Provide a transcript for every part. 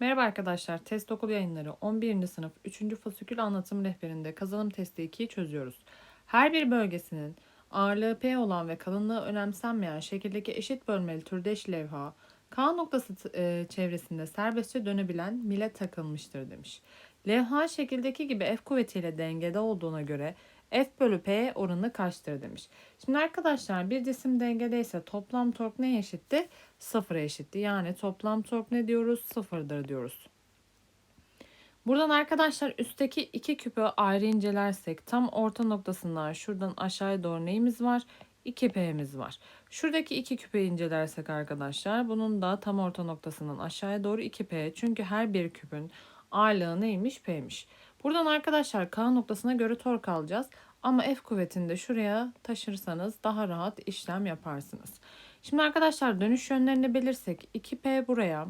Merhaba arkadaşlar, Test Okul Yayınları 11. sınıf 3. fasikül anlatım rehberinde kazanım testi 2'yi çözüyoruz. Her bir bölgesinin ağırlığı P olan ve kalınlığı önemsenmeyen şekildeki eşit bölmeli türdeş levha K noktası e, çevresinde serbestçe dönebilen mile takılmıştır demiş. Levha şekildeki gibi F kuvvetiyle dengede olduğuna göre F bölü P oranı kaçtır demiş. Şimdi arkadaşlar bir cisim dengedeyse toplam tork neye eşitti? Sıfıra eşitti. Yani toplam tork ne diyoruz? Sıfırdır diyoruz. Buradan arkadaşlar üstteki iki küpü ayrı incelersek tam orta noktasından şuradan aşağıya doğru neyimiz var? 2P'miz var. Şuradaki iki küpü incelersek arkadaşlar bunun da tam orta noktasından aşağıya doğru 2P. Çünkü her bir küpün ağırlığı neymiş? P'miş. Buradan arkadaşlar K noktasına göre tork alacağız. Ama F kuvvetini de şuraya taşırsanız daha rahat işlem yaparsınız. Şimdi arkadaşlar dönüş yönlerini bilirsek 2P buraya,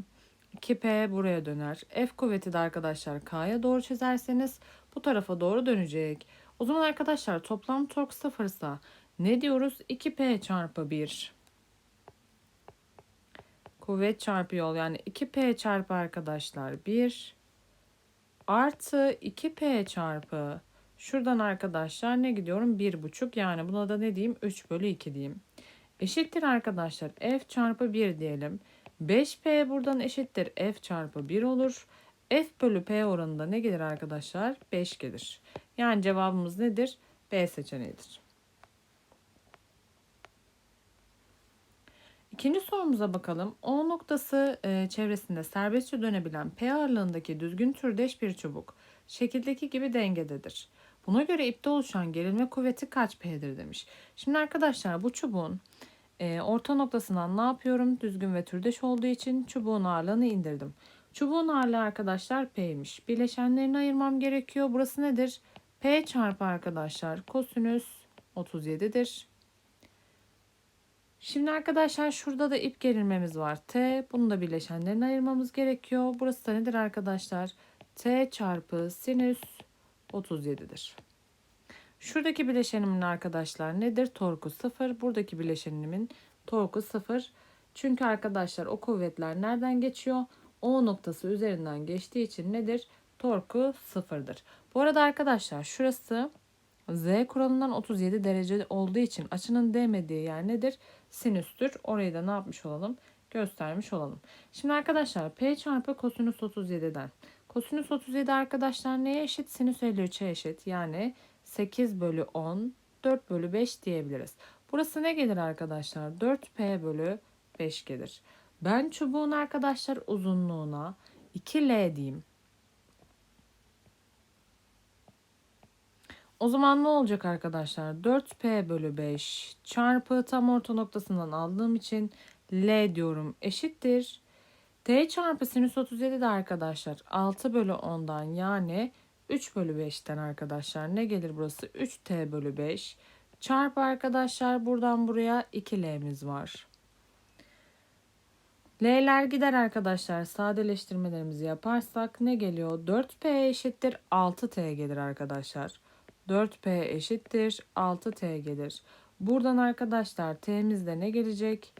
2P buraya döner. F kuvveti de arkadaşlar K'ya doğru çizerseniz bu tarafa doğru dönecek. O zaman arkadaşlar toplam tork sıfırsa ne diyoruz? 2P çarpı 1. Kuvvet çarpı yol yani 2P çarpı arkadaşlar 1 artı 2P çarpı şuradan arkadaşlar ne gidiyorum? 1,5 yani buna da ne diyeyim? 3 bölü 2 diyeyim. Eşittir arkadaşlar f çarpı 1 diyelim. 5p buradan eşittir f çarpı 1 olur. f bölü p oranında ne gelir arkadaşlar? 5 gelir. Yani cevabımız nedir? B seçeneğidir. İkinci sorumuza bakalım. O noktası e, çevresinde serbestçe dönebilen P ağırlığındaki düzgün türdeş bir çubuk şekildeki gibi dengededir. Buna göre ipte oluşan gerilme kuvveti kaç P'dir demiş. Şimdi arkadaşlar bu çubuğun e, orta noktasından ne yapıyorum? Düzgün ve türdeş olduğu için çubuğun ağırlığını indirdim. Çubuğun ağırlığı arkadaşlar P'ymiş. Bileşenlerini ayırmam gerekiyor. Burası nedir? P çarpı arkadaşlar kosinüs 37'dir. Şimdi arkadaşlar şurada da ip gerilmemiz var. T. Bunu da bileşenlerini ayırmamız gerekiyor. Burası da nedir arkadaşlar? T çarpı sinüs 37'dir. Şuradaki bileşenimin arkadaşlar nedir? Torku 0. Buradaki bileşenimin torku 0. Çünkü arkadaşlar o kuvvetler nereden geçiyor? O noktası üzerinden geçtiği için nedir? Torku 0'dır. Bu arada arkadaşlar şurası Z kuralından 37 derece olduğu için açının değmediği yer nedir? Sinüstür. Orayı da ne yapmış olalım? Göstermiş olalım. Şimdi arkadaşlar P çarpı kosinüs 37'den. Kosinüs 37 arkadaşlar neye eşit? Sinüs 53'e eşit. Yani 8 bölü 10, 4 bölü 5 diyebiliriz. Burası ne gelir arkadaşlar? 4P bölü 5 gelir. Ben çubuğun arkadaşlar uzunluğuna 2L diyeyim. O zaman ne olacak arkadaşlar? 4P bölü 5 çarpı tam orta noktasından aldığım için L diyorum eşittir. T çarpı sinüs 37 de arkadaşlar 6 bölü 10'dan yani 3 bölü 5'ten arkadaşlar ne gelir burası? 3T bölü 5 çarpı arkadaşlar buradan buraya 2L'miz var. L'ler gider arkadaşlar. Sadeleştirmelerimizi yaparsak ne geliyor? 4P eşittir 6T gelir arkadaşlar. 4P eşittir 6T gelir. Buradan arkadaşlar T'mizde ne gelecek?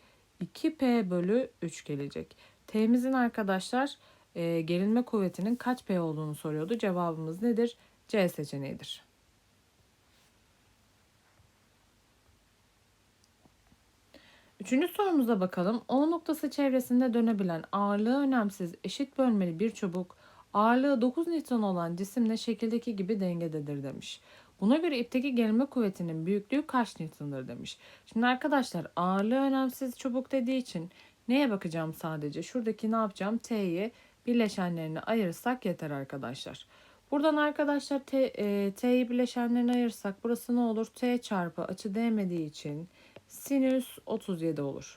2P bölü 3 gelecek. T'mizin arkadaşlar e, gerilme kuvvetinin kaç P olduğunu soruyordu. Cevabımız nedir? C seçeneğidir. Üçüncü sorumuza bakalım. O noktası çevresinde dönebilen ağırlığı önemsiz eşit bölmeli bir çubuk ağırlığı 9 Newton olan cisimle şekildeki gibi dengededir demiş. Buna göre ipteki gerilme kuvvetinin büyüklüğü kaç Newton'dır demiş. Şimdi arkadaşlar ağırlığı önemsiz çubuk dediği için neye bakacağım sadece? Şuradaki ne yapacağım? T'yi bileşenlerini ayırırsak yeter arkadaşlar. Buradan arkadaşlar T, e, T'yi bileşenlerini ayırırsak burası ne olur? T çarpı açı değmediği için sinüs 37 olur.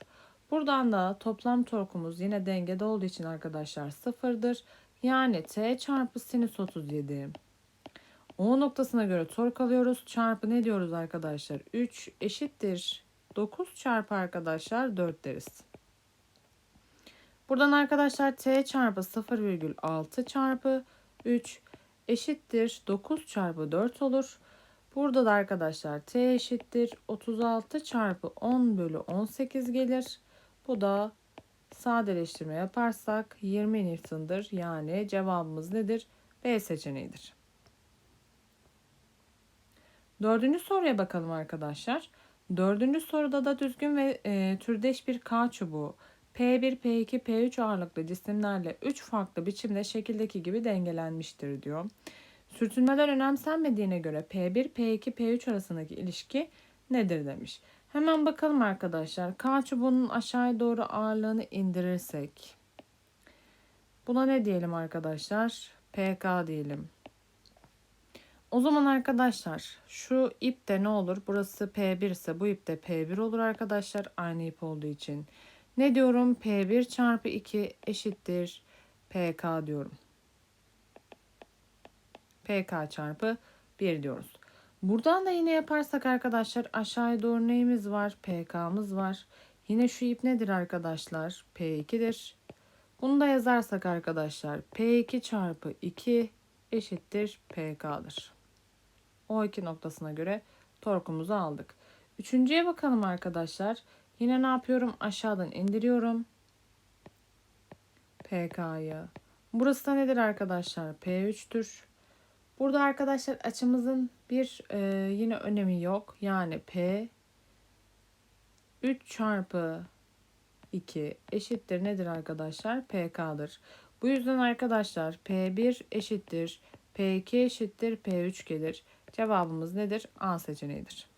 Buradan da toplam torkumuz yine dengede olduğu için arkadaşlar sıfırdır. Yani T çarpı sinüs 37. O noktasına göre tork alıyoruz. Çarpı ne diyoruz arkadaşlar? 3 eşittir. 9 çarpı arkadaşlar 4 deriz. Buradan arkadaşlar T çarpı 0,6 çarpı 3 eşittir. 9 çarpı 4 olur. Burada da arkadaşlar T eşittir. 36 çarpı 10 bölü 18 gelir. Bu da sadeleştirme yaparsak 20 Newton'dır. Yani cevabımız nedir? B seçeneğidir. Dördüncü soruya bakalım arkadaşlar. Dördüncü soruda da düzgün ve e, türdeş bir K çubuğu P1, P2, P3 ağırlıklı cisimlerle 3 farklı biçimde şekildeki gibi dengelenmiştir diyor. Sürtünmeler önemsenmediğine göre P1, P2, P3 arasındaki ilişki nedir demiş. Hemen bakalım arkadaşlar. K çubuğunun aşağıya doğru ağırlığını indirirsek. Buna ne diyelim arkadaşlar? PK diyelim. O zaman arkadaşlar şu ip de ne olur? Burası P1 ise bu ip de P1 olur arkadaşlar. Aynı ip olduğu için. Ne diyorum? P1 çarpı 2 eşittir PK diyorum. PK çarpı 1 diyoruz. Buradan da yine yaparsak arkadaşlar aşağıya doğru neyimiz var? PK'mız var. Yine şu ip nedir arkadaşlar? P2'dir. Bunu da yazarsak arkadaşlar P2 çarpı 2 eşittir PK'dır. O iki noktasına göre torkumuzu aldık. Üçüncüye bakalım arkadaşlar. Yine ne yapıyorum? Aşağıdan indiriyorum. PK'yı. Burası da nedir arkadaşlar? P3'tür. Burada arkadaşlar açımızın bir e, yine önemi yok. Yani P 3 çarpı 2 eşittir nedir arkadaşlar? PK'dır. Bu yüzden arkadaşlar P1 eşittir P2 eşittir P3 gelir. Cevabımız nedir? A seçeneğidir.